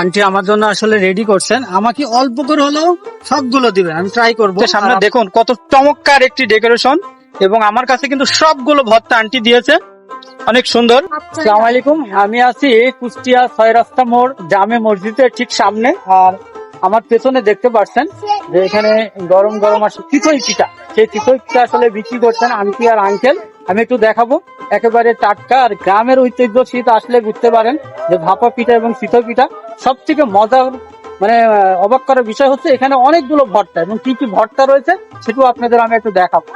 Aunty আমার জন্য আসলে রেডি করছেন। আমাকে অল্প করে হলেও সবগুলো দিবেন আমি ট্রাই করব। সামনে দেখুন কত চমৎকার একটি ডেকোরেশন এবং আমার কাছে কিন্তু সবগুলো ভর্তা আন্টি দিয়েছে। অনেক সুন্দর। সালাম আলাইকুম। আমি আছি কুষ্টিয়া ছয় রাস্তা মোড় জামে মসজিদের ঠিক সামনে। আর আমার পেছনে দেখতে পাচ্ছেন যে এখানে গরম গরম আসে চিতই পিঠা। সেই চিতই পিঠা আসলে বিক্রি করছেন আন্টি আর আঙ্কেল আমি একটু দেখাবো। একেবারে টাটকা আর গ্রামের ঐতিহ্য শীত আসলে বুঝতে পারেন যে ভাপা পিঠা এবং চিতই পিঠা সব থেকে মজার মানে অবাক করার বিষয় হচ্ছে এখানে অনেকগুলো ভর্তা এবং কি কি ভর্তা রয়েছে সেটাও আপনাদের আমি একটু দেখাবো।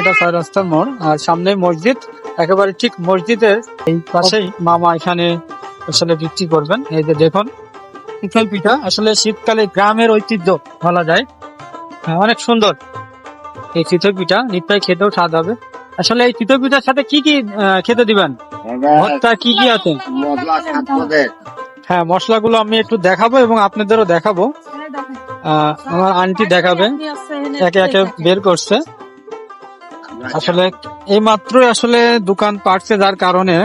এটা ছয় রাস্তার মোড় আর সামনে মসজিদ একেবারে ঠিক মসজিদের এই পাশেই মামা এখানে আসলে বিক্রি করবেন। এই যে দেখুন পিঠাই পিঠা আসলে শীতকালে গ্রামের ঐতিহ্য বলা যায়। হ্যাঁ, অনেক সুন্দর। এই চিতই পিঠা নিশ্চয়ই খেতেও স্বাদ হবে। আসলে এই চিতই পিঠার সাথে কি কি খেতে দিবেন? ভর্তা কি কি আছে? হ্যাঁ মশলাগুলো আমি একটু দেখাবো এবং আপনাদেরও দেখাবো। আমার আন্টি দেখাবে। একে একে বের করছে। আসলে এই মাত্র আসলে দোকান পাটছে যার কারণে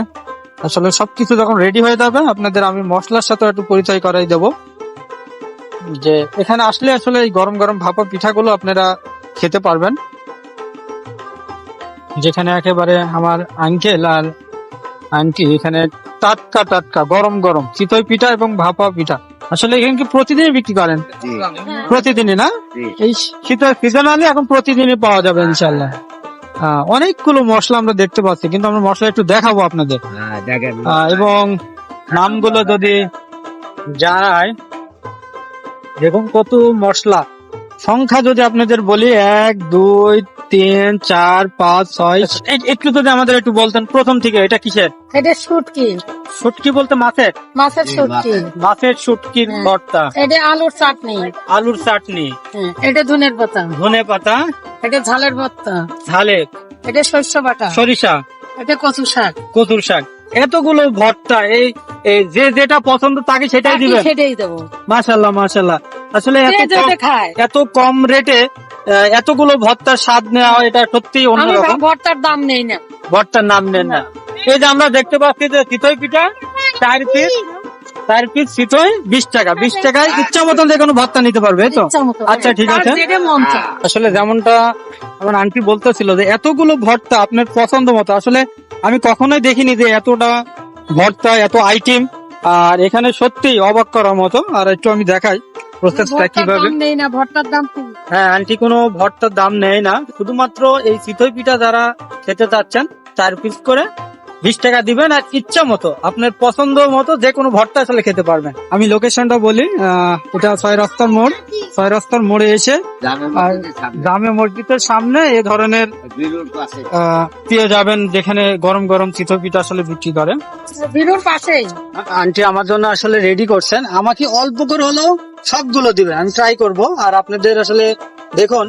আসলে সবকিছু যখন রেডি হয়ে যাবে আপনাদের আমি মশলার সাথে একটু পরিচয় করাই দেব। যে এখানে আসলে আসলে এই গরম গরম ভাপা পিঠাগুলো আপনারা খেতে পারবেন। যেখানে একেবারে আমার আঙ্কেল আর আন্টি এখানে টাটকা টাটকা গরম গরম চিতই পিঠা এবং ভাপা পিঠা। আসলে এখানে কি প্রতিদিনই বিক্রি করেন? প্রতিদিনই না? এই শীতের সিজনালি এখন প্রতিদিনই পাওয়া যাবে ইনশাল্লাহ আহ, অনেকগুলো মশলা আমরা দেখতে পাচ্ছি কিন্তু আমরা মশলা একটু দেখাবো আপনাদের। হ্যাঁ, আহ, এবং নামগুলো যদি জানায় দেখুন কত মশলা। সংখ্যা যদি আপনাদের বলি এক দুই তিন চার পাঁচ ছয় একটু যদি আমাদের একটু বলতেন প্রথম থেকে এটা কিসের? এটা শুটকি। শুটকি বলতে মাছের? মাছের শুটকি। মাছের। শুটকির হ্যাঁ। ভর্তা। এটা আলুর চাটনি। আলুর চাটনি। হ্যাঁ, এটা ধনের পাতা ধনে পাতা এটা ঝালের ভর্তা। ঝালের এটা শস্য বাটা। সরিষা। এটা কচু শাক। কচুর শাক। এতগুলো ভর্তা এই এই যে যেটা পছন্দ তাকে সেটাই দিবেন? সেটাই দেবো। মাশাল্লাহ মাশাল্লাহ। আসলে যে এত যেটা কম- খায়। এত কম রেটে এতগুলো ভর্তার স্বাদ নেওয়া এটা সত্যি আমি অন্যরকম। ভর্তার দাম নেই না। ভর্তার নাম নেন না। এই যে আমরা দেখতে পাচ্ছি যে চিতই পিঠা চার পিস চার পিস চিতই বিশ টাকা। বিশ টাকায় ইচ্ছা মতন যে কোনো ভর্তা নিতে পারবে তো? আচ্ছা, ঠিক আছে। আসলে যেমনটা আমার আন্টি বলতেছিল যে এতগুলো ভর্তা আপনার পছন্দ মতো। আসলে আমি কখনোই দেখিনি যে এতটা ভর্তা এত আইটেম আর এখানে সত্যি অবাক করার মতো। আর একটু আমি দেখাই প্রসেসটা কীভাবে। নেই না ভর্তার দাম হ্যাঁ আন্টি কোনো ভর্তার দাম নেয় না। শুধুমাত্র এই চিতই পিঠা যারা খেতে চাচ্ছেন চার পিস করে বিশ টাকা দিবেন আর ইচ্ছা মতো আপনার পছন্দ মতো যে কোনো ভর্তা আসলে খেতে পারবেন। আমি লোকেশনটা বলি আহ, এটা ছয় রাস্তার মোড় ছয় রাস্তার মোড়ে এসে জামে আর মসজিদের সামনে, জামে মসজিদের সামনে এ ধরনের পেয়ে যাবেন যেখানে গরম গরম চিতই পিঠা আসলে বিক্রি করে। বিরুর পাশেই। আন্টি আমার জন্য আসলে রেডি করছেন। আমাকে অল্প করে হলেও সবগুলো দিবেন আমি ট্রাই করব। আর আপনাদের আসলে দেখুন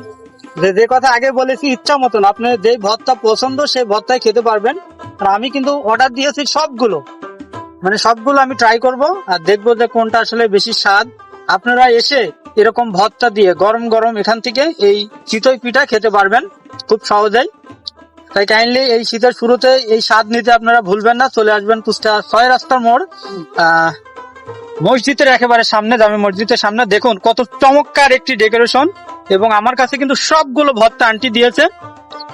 যে যে কথা আগে বলেছি, ইচ্ছা মতন। আপনার যে ভর্তা পছন্দ, সেই ভর্তাই খেতে পারবেন। আর আমি কিন্তু অর্ডার দিয়েছি সবগুলো। মানে সবগুলো আমি ট্রাই করব আর দেখব যে কোনটা আসলে বেশি স্বাদ। আপনারা এসে এরকম ভর্তা দিয়ে গরম গরম এখান থেকে এই চিতই পিঠা খেতে পারবেন খুব সহজেই। তাই কাইন্ডলি এই শীতের শুরুতে এই স্বাদ নিতে আপনারা ভুলবেন না, চলে আসবেন কুষ্টা ছয় রাস্তার মোড়। মসজিদের একেবারে সামনে, জামে মসজিদের সামনে। দেখুন, কত চমৎকার একটি ডেকোরেশন এবং আমার কাছে কিন্তু সবগুলো ভর্তা আন্টি দিয়েছে।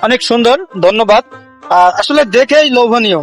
অনেক সুন্দর ধন্যবাদ। আসলে দেখেই লোভনীয়।